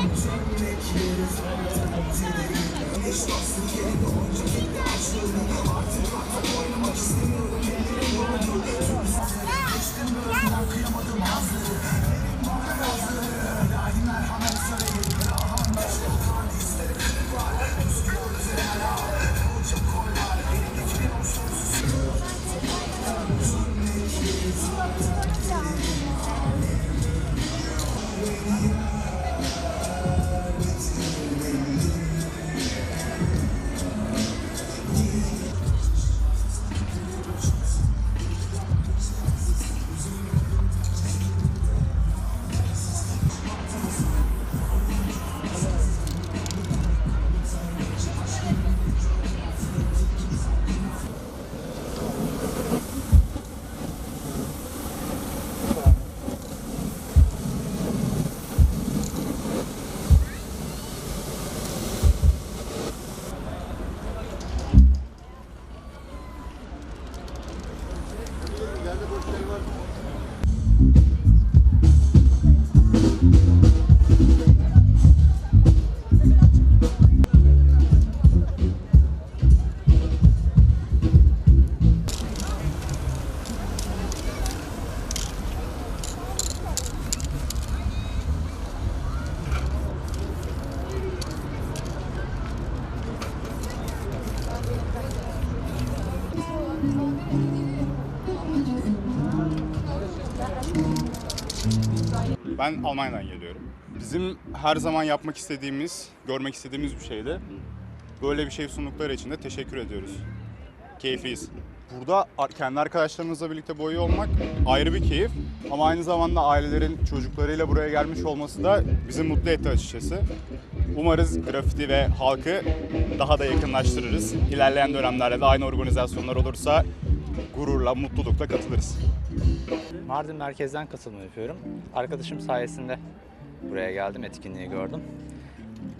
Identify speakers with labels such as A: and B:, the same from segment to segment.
A: Artık artık
B: oynamak istemiyorum Ellerim yoruldu
C: Ben Almanya'dan geliyorum. Bizim her zaman yapmak istediğimiz, görmek istediğimiz bir şeydi. Böyle bir şey sundukları için de teşekkür ediyoruz. Keyifliyiz. Burada kendi arkadaşlarımızla birlikte boyuyor olmak ayrı bir keyif. Ama aynı zamanda ailelerin çocuklarıyla buraya gelmiş olması da bizi mutlu etti açıkçası. Umarız grafiti ve halkı daha da yakınlaştırırız. İlerleyen dönemlerde de aynı organizasyonlar olursa gururla, mutlulukla katılırız.
D: Mardin merkezden katılma yapıyorum. Arkadaşım sayesinde buraya geldim, etkinliği gördüm.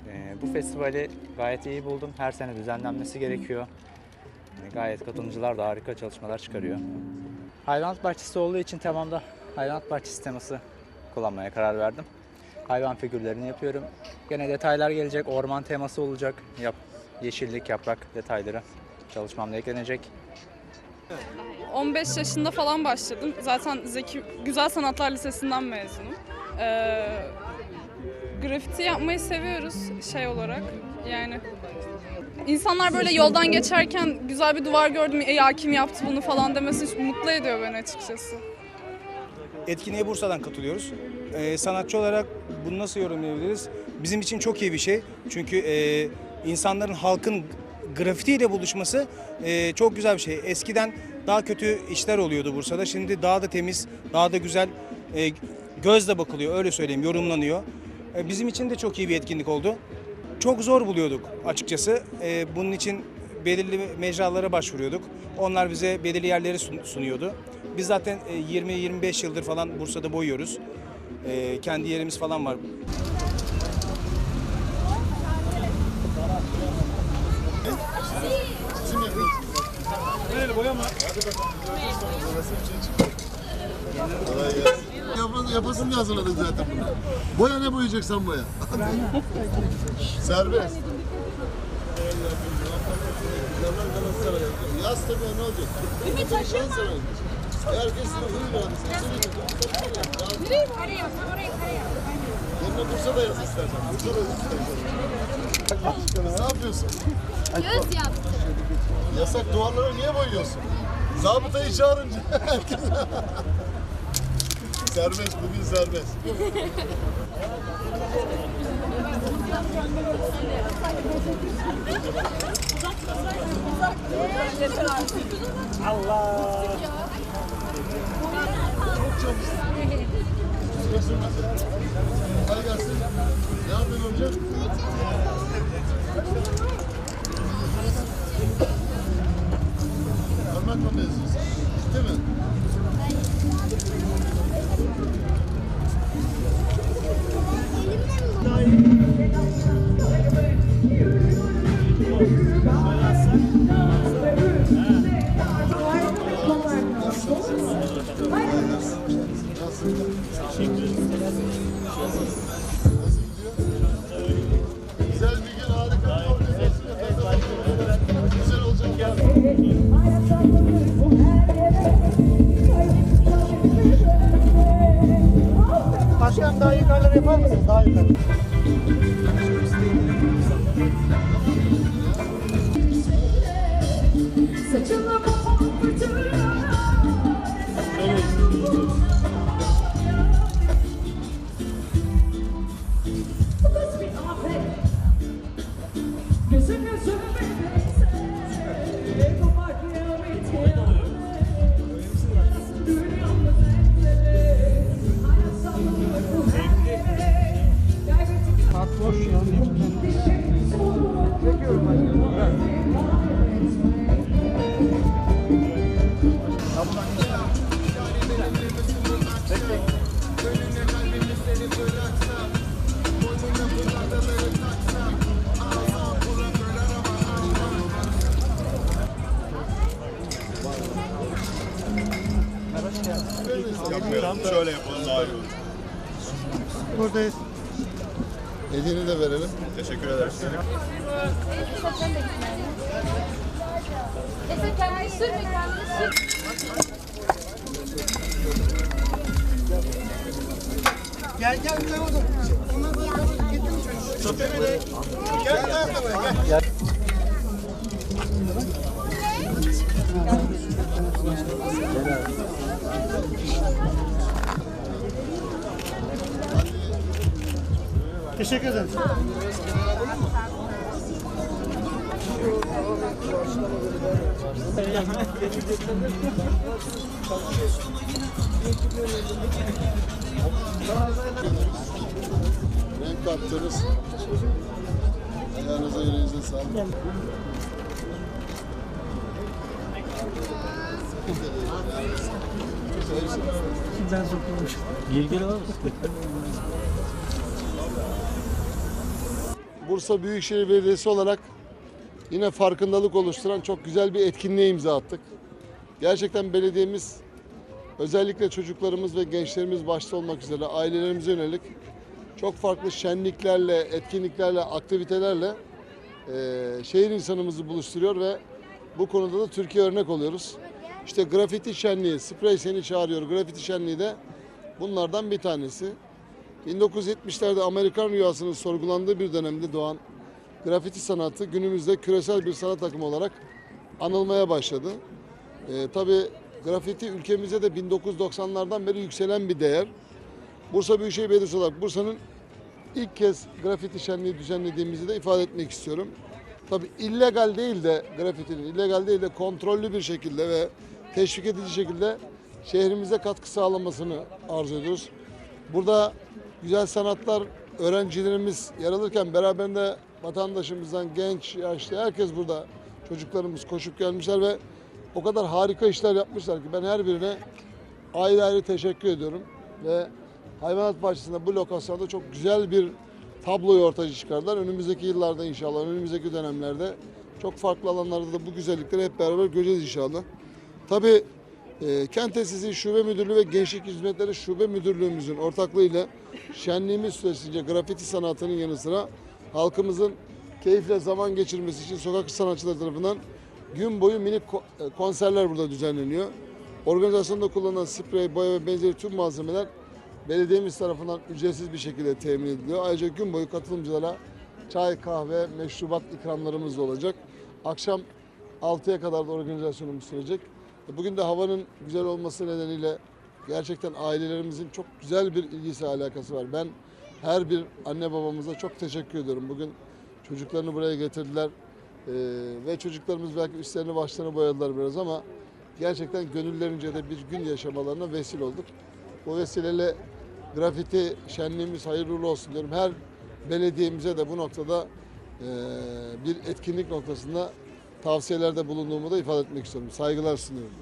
D: Ee, bu festivali gayet iyi buldum. Her sene düzenlenmesi gerekiyor. Yani gayet katılımcılar da harika çalışmalar çıkarıyor. Hayvanat bahçesi olduğu için temamda hayvanat bahçesi teması kullanmaya karar verdim. Hayvan figürlerini yapıyorum. Gene detaylar gelecek, orman teması olacak. Yap, yeşillik, yaprak detayları çalışmamda eklenecek.
E: 15 yaşında falan başladım. Zaten Zeki Güzel Sanatlar Lisesi'nden mezunum. Ee, grafiti yapmayı seviyoruz şey olarak. Yani insanlar böyle yoldan geçerken güzel bir duvar gördüm. E ya kim yaptı bunu falan demesi mutlu ediyor beni açıkçası.
F: Etkinliğe Bursa'dan katılıyoruz. Ee, sanatçı olarak bunu nasıl yorumlayabiliriz? Bizim için çok iyi bir şey. Çünkü e, insanların, halkın grafitiyle buluşması e, çok güzel bir şey. Eskiden daha kötü işler oluyordu Bursa'da. Şimdi daha da temiz, daha da güzel e, gözle bakılıyor, öyle söyleyeyim, yorumlanıyor. E, bizim için de çok iyi bir etkinlik oldu. Çok zor buluyorduk açıkçası. E, bunun için belirli mecralara başvuruyorduk. Onlar bize belirli yerleri sun- sunuyordu. Biz zaten e, 20-25 yıldır falan Bursa'da boyuyoruz. E, kendi yerimiz falan var.
G: Yap- Yapasın diye hazırladık zaten bunu. Boya ne boyayacaksan boya. Serbest. Yaz tabii ne olacak? Ümit taşıma. Herkes sınıfını verdi. Sen söyle. Yerine Bursa'da yaz istersen. Bursa'da yaz istersen. Ne yapıyorsun?
A: Göz yaptı.
G: Yasak duvarlara niye boyuyorsun? Zabıtayı çağırınca herkes... serbest, bugün serbest. Kusura sürmesin. Kolay gelsin. Ne yapıyorsun hocam? Başkan daha
F: yukarıları yapar mısınız? Daha yukarı.
C: Yapmayalım. Şöyle yapalım daha iyi olur.
G: Buradayız. Hediyeni de verelim.
C: Teşekkür ederiz.
A: Saçlarını da gitmeyelim. Efe kendini sürme kendini sür.
G: Gel gel gel oğlum. Ondan sonra çocuğu. Gel gel gel. Teşekkür ederim. Renk kattınız. Ayağınıza yüreğinize sağlık. Bursa Büyükşehir Belediyesi olarak yine farkındalık oluşturan çok güzel bir etkinliğe imza attık. Gerçekten belediyemiz özellikle çocuklarımız ve gençlerimiz başta olmak üzere ailelerimize yönelik çok farklı şenliklerle, etkinliklerle, aktivitelerle eee, şehir insanımızı buluşturuyor ve bu konuda da Türkiye örnek oluyoruz. İşte grafiti şenliği, Sprey Seni Çağırıyor grafiti şenliği de bunlardan bir tanesi. 1970'lerde Amerikan rüyasının sorgulandığı bir dönemde doğan grafiti sanatı günümüzde küresel bir sanat akımı olarak anılmaya başladı. Ee, tabii grafiti ülkemizde de 1990'lardan beri yükselen bir değer. Bursa Büyükşehir Belediyesi olarak Bursa'nın ilk kez grafiti şenliği düzenlediğimizi de ifade etmek istiyorum. Tabii illegal değil de grafitinin illegal değil de kontrollü bir şekilde ve teşvik edici şekilde şehrimize katkı sağlamasını arzu ediyoruz. Burada güzel sanatlar öğrencilerimiz yer alırken beraberinde vatandaşımızdan genç, yaşlı herkes burada çocuklarımız koşup gelmişler ve o kadar harika işler yapmışlar ki ben her birine ayrı ayrı teşekkür ediyorum ve hayvanat bahçesinde bu lokasyonda çok güzel bir tabloyu ortaya çıkardılar. Önümüzdeki yıllarda inşallah, önümüzdeki dönemlerde çok farklı alanlarda da bu güzellikleri hep beraber göreceğiz inşallah. Tabii e, Kent Tesisi Şube Müdürlüğü ve Gençlik Hizmetleri Şube Müdürlüğümüzün ortaklığıyla şenliğimiz süresince grafiti sanatının yanı sıra halkımızın keyifle zaman geçirmesi için sokak sanatçıları tarafından gün boyu minik e, konserler burada düzenleniyor. Organizasyonda kullanılan sprey, boya ve benzeri tüm malzemeler belediyemiz tarafından ücretsiz bir şekilde temin ediliyor. Ayrıca gün boyu katılımcılara çay, kahve, meşrubat ikramlarımız olacak. Akşam 6'ya kadar da organizasyonumuz sürecek. E, Bugün de havanın güzel olması nedeniyle gerçekten ailelerimizin çok güzel bir ilgisi alakası var. Ben her bir anne babamıza çok teşekkür ediyorum. Bugün çocuklarını buraya getirdiler Ee, ve çocuklarımız belki üstlerini başlarını boyadılar biraz ama gerçekten gönüllerince de bir gün yaşamalarına vesile olduk. Bu vesileyle grafiti şenliğimiz hayırlı olsun diyorum. Her belediyemize de bu noktada e, bir etkinlik noktasında tavsiyelerde bulunduğumu da ifade etmek istiyorum. Saygılar sunuyorum.